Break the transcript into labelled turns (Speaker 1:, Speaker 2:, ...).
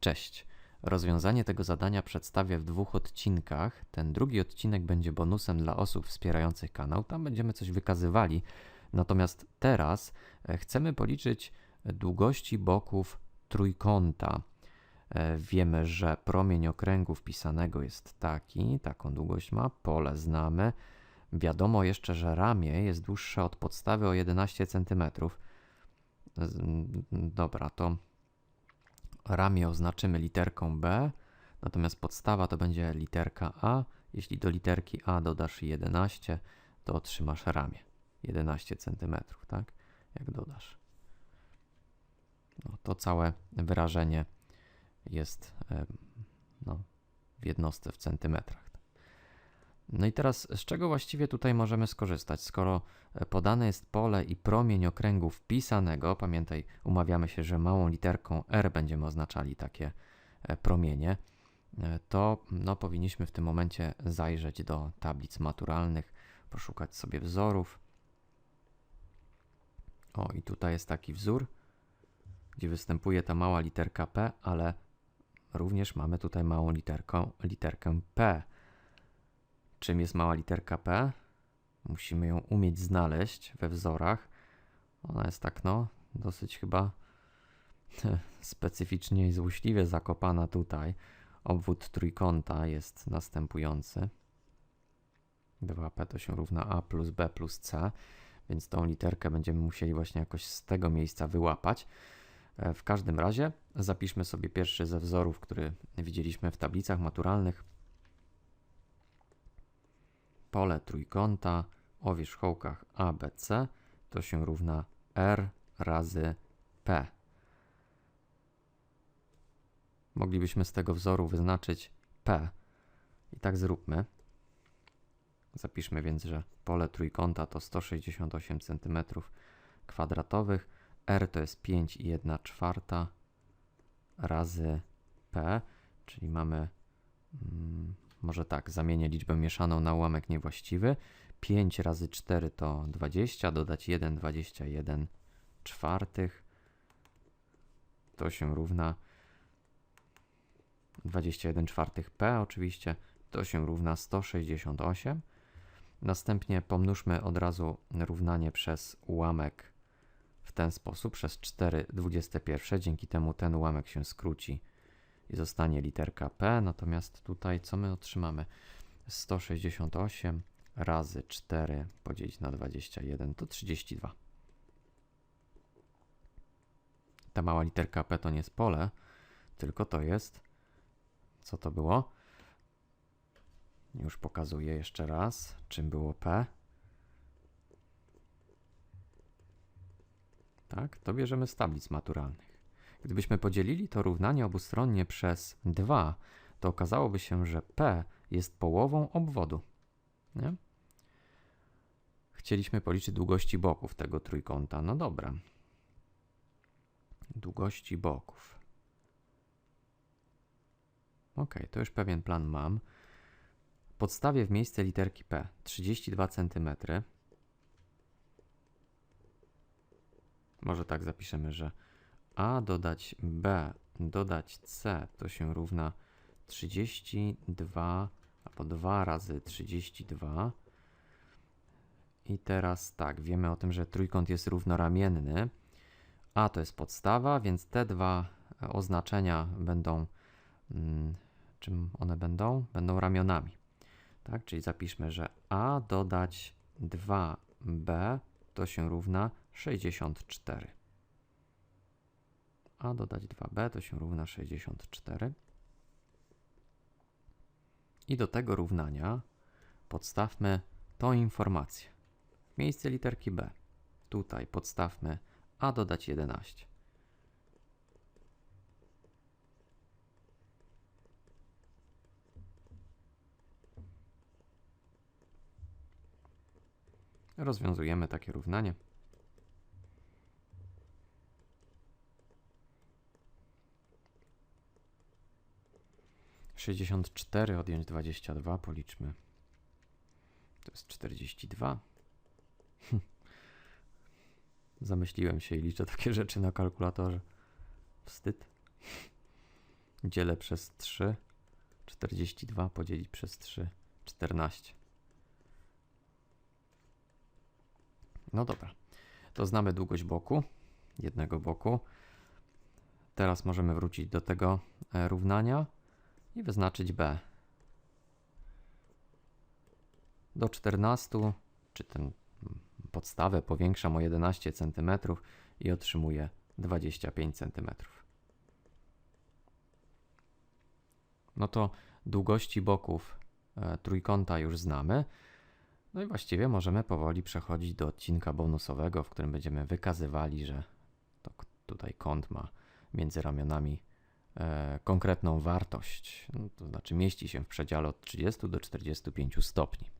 Speaker 1: Cześć. Rozwiązanie tego zadania przedstawię w dwóch odcinkach. Ten drugi odcinek będzie bonusem dla osób wspierających kanał. Tam będziemy coś wykazywali. Natomiast teraz e, chcemy policzyć długości boków trójkąta. E, Wiemy, że promień okręgu wpisanego jest taki, taką długość ma, pole znamy. Wiadomo jeszcze, że ramię jest dłuższe od podstawy o 11 cm. Dobra, to ramię oznaczymy literką B, natomiast podstawa to będzie literka A. Jeśli do literki A dodasz 11, to otrzymasz ramię 11 cm, tak? Jak dodasz. No, to całe wyrażenie jest no, w jednostce w centymetrach. No i teraz z czego właściwie tutaj możemy skorzystać? Skoro e, podane jest pole i promień okręgu wpisanego, pamiętaj, umawiamy się, że małą literką R będziemy oznaczali takie e, promienie, e, to no, powinniśmy w tym momencie zajrzeć do tablic maturalnych, poszukać sobie wzorów. O, i tutaj jest taki wzór, gdzie występuje ta mała literka P, ale również mamy tutaj małą literką, literkę P. Czym jest mała literka P? Musimy ją umieć znaleźć we wzorach. Ona jest tak, no, dosyć chyba specyficznie i złośliwie zakopana tutaj. Obwód trójkąta jest następujący. 2P to się równa A plus B plus C, więc tą literkę będziemy musieli właśnie jakoś z tego miejsca wyłapać. E, W każdym razie zapiszmy sobie pierwszy ze wzorów, który widzieliśmy w tablicach maturalnych pole trójkąta o wierzchołkach ABC to się równa R razy P. Moglibyśmy z tego wzoru wyznaczyć P. I tak zróbmy. Zapiszmy więc, że pole trójkąta to 168 cm kwadratowych, R to jest 5 i 1 czwarta razy P, czyli mamy mm, może tak, zamienię liczbę mieszaną na ułamek niewłaściwy. 5 razy 4 to 20, dodać 1, 21 czwartych. To się równa 21 czwartych P oczywiście. To się równa 168. Następnie pomnóżmy od razu równanie przez ułamek w ten sposób, przez 4 21. Dzięki temu ten ułamek się skróci i zostanie literka P. Natomiast tutaj co my otrzymamy? 168 razy 4 podzielić na 21 to 32. Ta mała literka P to nie jest pole, tylko to jest. Co to było? Już pokazuję jeszcze raz, czym było P. Tak, to bierzemy z tablic maturalnych. Gdybyśmy podzielili to równanie obustronnie przez 2, to okazałoby się, że P jest połową obwodu. Nie? Chcieliśmy policzyć długości boków tego trójkąta. No dobra. Długości boków. Ok, to już pewien plan mam. Podstawię w miejsce literki P 32 cm. Może tak zapiszemy, że A dodać B dodać C to się równa 32 albo 2 razy 32. I teraz tak, wiemy o tym, że trójkąt jest równoramienny. A to jest podstawa, więc te dwa oznaczenia będą, mm, czym one będą? Będą ramionami. Tak, czyli zapiszmy, że A dodać 2B to się równa 64. A dodać 2B to się równa 64. I do tego równania podstawmy tą informację. W miejsce literki B. Tutaj podstawmy A dodać 11. Rozwiązujemy takie równanie. Sześćdziesiąt cztery odjąć dwadzieścia dwa policzmy. To jest czterdzieści dwa. Zamyśliłem się i liczę takie rzeczy na kalkulatorze. Wstyd. dzielę przez 3. 42 podzielić przez 3. 14. No dobra. To znamy długość boku, jednego boku. Teraz możemy wrócić do tego e, równania i wyznaczyć b. Do 14, czy mm, podstawę powiększam o 11 cm i otrzymuję 25 cm. No to długości boków e, trójkąta już znamy. No i właściwie możemy powoli przechodzić do odcinka bonusowego, w którym będziemy wykazywali, że to tutaj kąt ma między ramionami konkretną wartość, no, to znaczy mieści się w przedziale od 30 do 45 stopni.